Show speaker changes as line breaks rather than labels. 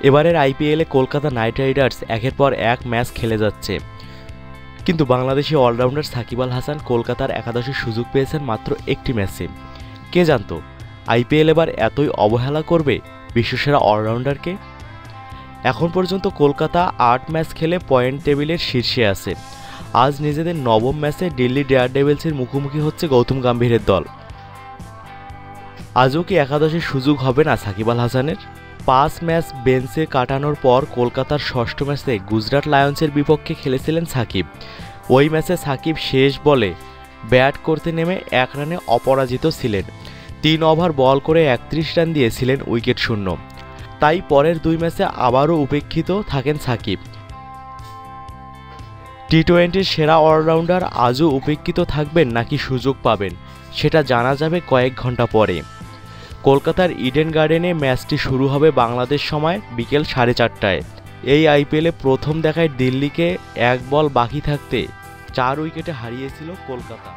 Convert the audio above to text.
এবারের আইপিএলে Kolkata night Riders একের পর এক ম্যাচ খেলে যাচ্ছে। কিন্তু বাংলাদেশি অলরাউন্ডার সাকিব আল হাসান কলকাতার একাদশের সুযোগ পেয়েছেন মাত্র একটি ম্যাচে। কে জানতো, আইপিএল এবার এতই অবহেলা করবে বিশ্বসেরা অলরাউন্ডারকে? এখন পর্যন্ত কলকাতা আট ম্যাচ খেলে পয়েন্ট টেবিলের শীর্ষে আছে। আজ নিজেদের নবম ম্যাচে দিল্লি ডেয়ার ডেভিলসের মুখোমুখি হচ্ছে গৌতম গম্ভীরের দল। আজও কি একাদশের সুযোগ হবে না সাকিব আল হাসানের? পাঁচ ম্যাচ বেঞ্চে কাটানোর পর কলকাতার ষষ্ঠ ম্যাচে গুজরাট লায়ন্সের বিপক্ষে খেলেছিলেন সাকিব। ওই ম্যাচে সাকিব শেষ বলে ব্যাট করতে নেমে এক রানে অপরাজিত ছিলেন। তিন ওভার বল করে একত্রিশ রান দিয়েছিলেন উইকেট শূন্য তাই পরের দুই ম্যাচে আবারও উপেক্ষিত থাকেন সাকিব। টি টোয়েন্টির সেরা অলরাউন্ডার আজও উপেক্ষিত থাকবেন নাকি সুযোগ পাবেন, সেটা জানা যাবে কয়েক ঘণ্টা পরে। কলকাতার ইডেন গার্ডেনে ম্যাচটি শুরু হবে বাংলাদেশ সময় বিকেল সাড়ে চারটায়। এই আইপিএলে প্রথম দেখায় দিল্লিকে এক বল বাকি থাকতে চার উইকেটে হারিয়েছিল কলকাতা।